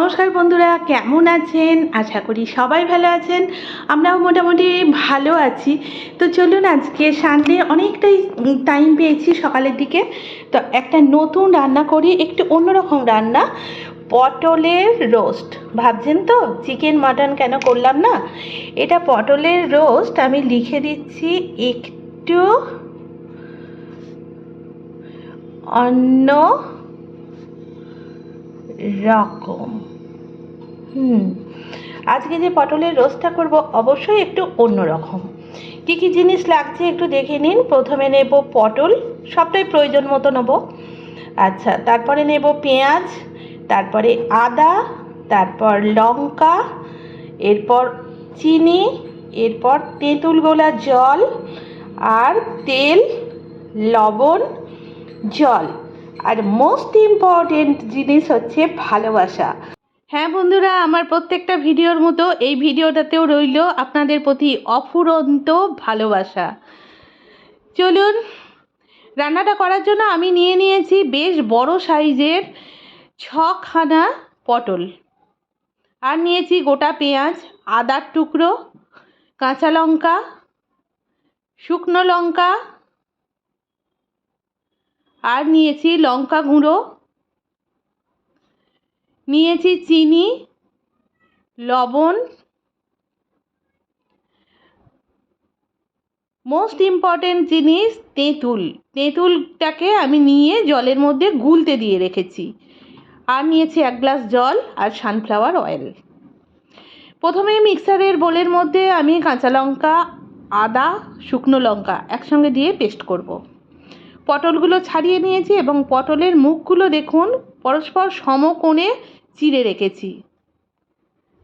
নমস্কার বন্ধুরা, কেমন আছেন? আশা করি সবাই ভালো আছেন। আমরাও মোটামুটি ভালো আছি। তো চলুন আজকে সানডে অনেকটাই টাইম পেয়েছি সকালের দিকে। তো একটা নতুন রান্না করি, একটু অন্যরকম রান্না। পটলের রোস্ট ভাবছেন তো চিকেন মাটন কেন করলাম না? এটা পটলের রোস্ট আমি লিখে দিচ্ছি একটু অন্য রকম হুম, আজকে যে পটলের রোস্টটা করব অবশ্যই একটু অন্য রকম কী কী জিনিস লাগছে একটু দেখে নিন। প্রথমে নেব পটল, সবটাই প্রয়োজন মতো নেব। আচ্ছা তারপরে নেব পেঁয়াজ, তারপরে আদা, তারপর লঙ্কা, এরপর চিনি, এরপর তেঁতুল গোলা জল, আর তেল, লবণ, জল। আর মোস্ট ইম্পর্টেন্ট জিনিস হচ্ছে ভালোবাসা। হ্যাঁ বন্ধুরা, আমার প্রত্যেকটা ভিডিওর মতো এই ভিডিওটাতেও রইল আপনাদের প্রতি অফুরন্ত ভালোবাসা। চলুন, রান্নাটা করার জন্য আমি নিয়ে নিয়েছি বেশ বড় সাইজের ছখানা পটল। আর নিয়েছি গোটা পেঁয়াজ, আদার টুকরো, কাঁচা লঙ্কা, শুকনো লঙ্কা আর নিয়েছি লঙ্কা গুঁড়ো, নিয়েছি চিনি, লবণ। মোস্ট ইম্পর্টেন্ট জিনিস তেঁতুল। তেঁতুলটাকে আমি নিয়ে জলের মধ্যে গুলতে দিয়ে রেখেছি। আর নিয়েছি এক গ্লাস জল আর সানফ্লাওয়ার অয়েল প্রথমে মিক্সারের বোলের মধ্যে আমি কাঁচা লঙ্কা, আদা, শুকনো লঙ্কা একসঙ্গে দিয়ে পেস্ট করব। পটলগুলো ছাড়িয়ে নিয়েছি এবং পটলের মুখগুলো দেখুন, পরস্পর সমকোণে চিড়ে রেখেছি।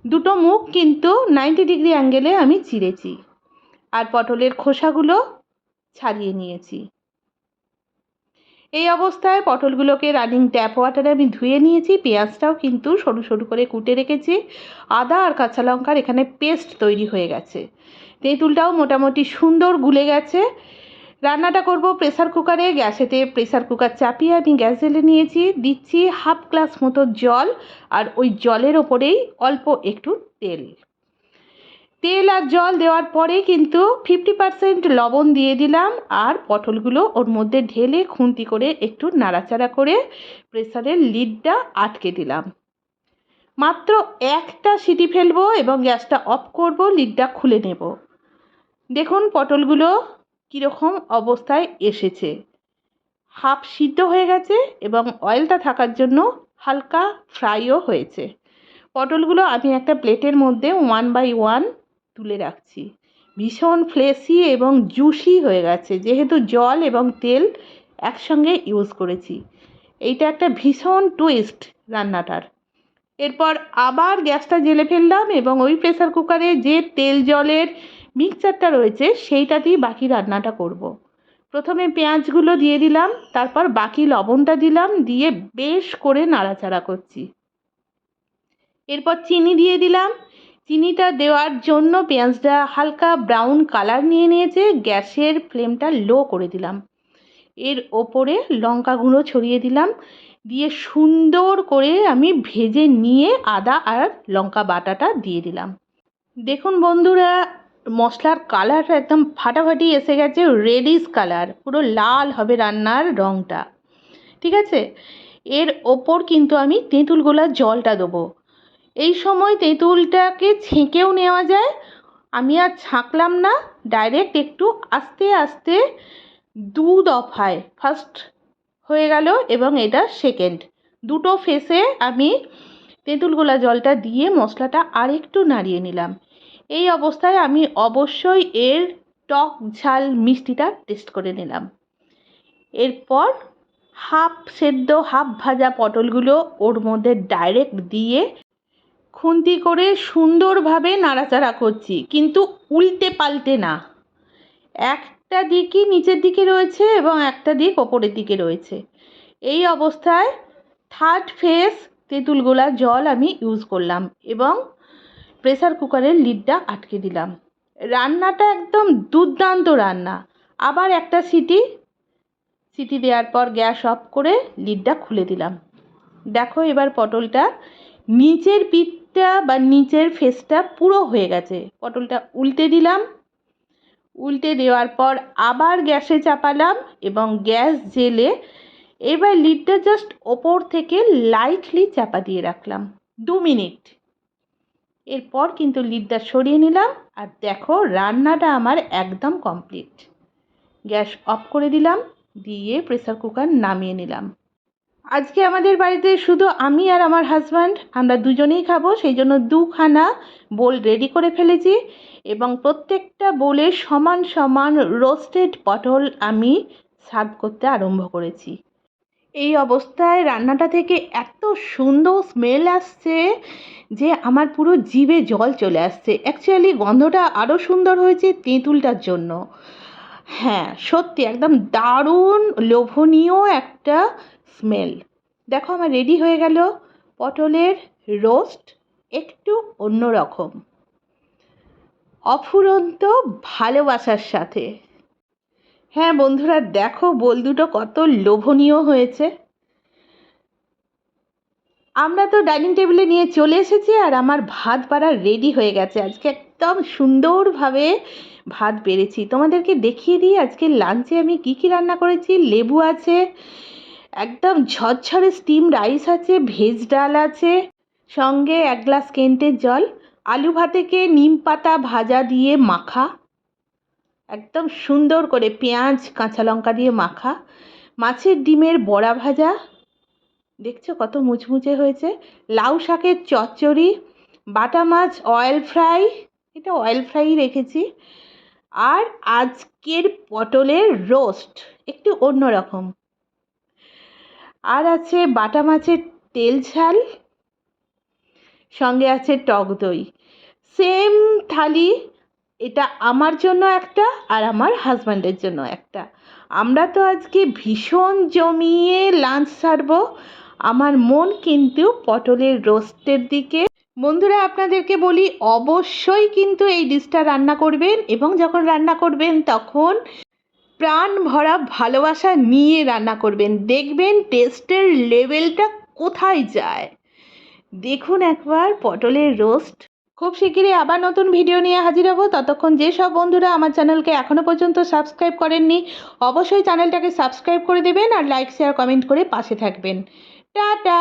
দুটো মুখ কিন্তু নাইনটি ডিগ্রি অ্যাঙ্গেলে আমি চিড়েছি। আর পটলের খোসাগুলো ছাড়িয়ে নিয়েছি। এই অবস্থায় পটলগুলোকে রানিং ট্যাপ ওয়াটারে আমি ধুয়ে নিয়েছি, পেঁয়াজটাও কিন্তু সরু সরু করে কুটে রেখেছি। আদা আর কাঁচা লঙ্কার এখানে পেস্ট তৈরি হয়ে গেছে। তেঁতুলটাও মোটামুটি সুন্দর গুলে গেছে। রান্নাটা করব প্রেসার কুকারে গ্যাসেতে প্রেসার কুকার চাপিয়ে আমি গ্যাস জ্বেলে নিয়েছি। দিচ্ছি হাফ গ্লাস মতো জল আর ওই জলের ওপরেই অল্প একটু তেল। তেল আর জল দেওয়ার পরে কিন্তু ফিফটি পারসেন্ট লবণ দিয়ে দিলাম আর পটলগুলো ওর মধ্যে ঢেলে খুন্তি করে একটু নাড়াচাড়া করে প্রেসারের লিডটা আটকে দিলাম। মাত্র একটা সিটি ফেলব এবং গ্যাসটা অফ করব, লিডটা খুলে নেব। দেখুন পটলগুলো কীরকম অবস্থায় এসেছে। হাফ সিদ্ধ হয়ে গেছে এবং অয়েলটা থাকার জন্য হালকা ফ্রাইও হয়েছে। পটলগুলো আমি একটা প্লেটের মধ্যে ওয়ান বাই ওয়ান তুলে রাখছি। ভীষণ ফ্লেসি এবং জুসি হয়ে গেছে, যেহেতু জল এবং তেল একসঙ্গে ইউজ করেছি। এইটা একটা ভীষণ টুইস্ট রান্নাটার। এরপর আবার গ্যাসটা জেলে ফেললাম এবং ওই প্রেসার কুকারে যে তেল জলের মিক্সচারটা রয়েছে সেইটা সেইটাতেই বাকি রান্নাটা করব। প্রথমে পেঁয়াজগুলো দিয়ে দিলাম, তারপর বাকি লবণটা দিলাম, দিয়ে বেশ করে নাড়াচাড়া করছি। এরপর চিনি দিয়ে দিলাম। চিনিটা দেওয়ার জন্য পেঁয়াজটা হালকা ব্রাউন কালার নিয়ে নিয়েছে, গ্যাসের ফ্লেমটা লো করে দিলাম। এর ওপরে লঙ্কা গুঁড়ো ছড়িয়ে দিলাম, দিয়ে সুন্দর করে আমি ভেজে নিয়ে আদা আর লঙ্কা বাটাটা দিয়ে দিলাম। দেখুন বন্ধুরা মশলার কালারটা একদম ফাটাফাটি এসে গেছে, রেডিশ কালার, পুরো লাল হবে রান্নার রঙটা ঠিক আছে? এর ওপর কিন্তু আমি তেঁতুল গোলার জলটা দেবো। এই সময় তেঁতুলটাকে ছেঁকেও নেওয়া যায়। আমি আর ছাঁকলাম না, ডাইরেক্ট একটু আস্তে আস্তে দু দফায় ফার্স্ট হয়ে গেল এবং এটা সেকেন্ড। দুটো ফেসে আমি তেঁতুল গোলা জলটা দিয়ে মশলাটা আরেকটু নাড়িয়ে নিলাম। এই অবস্থায় আমি অবশ্যই এর টক ঝাল মিষ্টিটা টেস্ট করে নিলাম। এরপর হাফ সেদ্ধ, হাফ ভাজা পটলগুলো ওর মধ্যে ডাইরেক্ট দিয়ে খুন্তি করে সুন্দরভাবে নাড়াচাড়া করছি, কিন্তু উল্টে পাল্টে না। একটা দিকই নিচের দিকে রয়েছে এবং একটা দিক ওপরের দিকে রয়েছে। এই অবস্থায় থার্ড ফেস তেঁতুল গোলা জল আমি ইউজ করলাম এবং প্রেসার কুকারের লিডটা আটকে দিলাম। রান্নাটা একদম দুর্দান্ত রান্না। আবার একটা সিটি সিটি দেওয়ার পর গ্যাস অফ করে লিডটা খুলে দিলাম। দেখো এবার পটলটা নিচের পিঠটা বা নিচের ফেসটা পুরো হয়ে গেছে। পটলটা উল্টে দিলাম। উল্টে দেওয়ার পর আবার গ্যাসে চাপালাম এবং গ্যাস জেলে এবার লিডটা জাস্ট ওপর থেকে লাইটলি চাপা দিয়ে রাখলাম। দু মিনিট। এরপর কিন্তু লিডটা সরিয়ে নিলাম আর দেখো রান্নাটা আমার একদম কমপ্লিট। গ্যাস অফ করে দিলাম, দিয়ে প্রেসার কুকার নামিয়ে নিলাম। আজকে আমাদের বাড়িতে শুধু আমি আর আমার হাজব্যান্ড, আমরা দুজনেই খাব, সেই জন্য দুখানা বোল রেডি করে ফেলেছি এবং প্রত্যেকটা বোলে সমান সমান রোস্টেড পটল আমি সার্ভ করতে আরম্ভ করেছি। এই অবস্থায় রান্নাটা থেকে এত সুন্দর স্মেল আসছে যে আমার পুরো জিভে জল চলে আসছে। অ্যাকচুয়ালি গন্ধটা আরও সুন্দর হয়েছে তেঁতুলটার জন্য। হ্যাঁ সত্যি একদম দারুণ লোভনীয় একটা স্মেল দেখো আমার রেডি হয়ে গেল পটলের রোস্ট একটু অন্যরকম। অফুরন্ত ভালোবাসার সাথে। হ্যাঁ বন্ধুরা, দেখো বোল দুটো কত লোভনীয় হয়েছে। আমরা তো ডাইনিং টেবিলে নিয়ে চলে এসেছি আর আমার ভাত বাড়া রেডি হয়ে গেছে। আজকে একদম সুন্দরভাবে ভাত বেড়েছি। তোমাদেরকে দেখিয়ে দিই, আজকে লাঞ্চে আমি কি কি রান্না করেছি। লেবু আছে, একদম ঝরঝরে স্টিম রাইস আছে ভেজ ডাল আছে, সঙ্গে এক গ্লাস কেন্টের জল, আলু ভাতেকে নিম পাতা ভাজা দিয়ে মাখা। একদম সুন্দর করে পেঁয়াজ, কাঁচা লঙ্কা দিয়ে মাখা। মাছের ডিমের বড়া ভাজা। দেখছ কত মুচমুচে হয়েছে। লাউ শাকের চচ্চড়ি, বাটা মাছ অয়েল ফ্রাই এটা অয়েল ফ্রাই রেখেছি। আর আজকের পটলের রোস্ট একটু অন্যরকম আর আছে বাটা মাছের তেল ঝাল, সঙ্গে আছে টক দই। সেম থালি এটা আমার জন্য একটা আর আমার হাজব্যান্ডের জন্য একটা। আমরা তো আজকে ভীষণ জমিয়ে লাঞ্চ সারবো। আমার মন কিন্তু পটলের রোস্টের দিকে। বন্ধুরা, আপনাদেরকে বলি, অবশ্যই কিন্তু এই ডিশটা রান্না করবেন এবং যখন রান্না করবেন তখন প্রাণ ভরা ভালোবাসা নিয়ে রান্না করবেন। দেখবেন টেস্টের লেভেলটা কোথায় যায়। দেখুন একবার পটলের রোস্ট খুব শিগগিরই আবার নতুন ভিডিও নিয়ে হাজির হব। ততক্ষণ যেসব বন্ধুরা আমার চ্যানেলকে এখনও পর্যন্ত সাবস্ক্রাইব করেননি, অবশ্যই চ্যানেলটাকে সাবস্ক্রাইব করে দেবেন আর লাইক, শেয়ার, কমেন্ট করে পাশে থাকবেন। টাটা!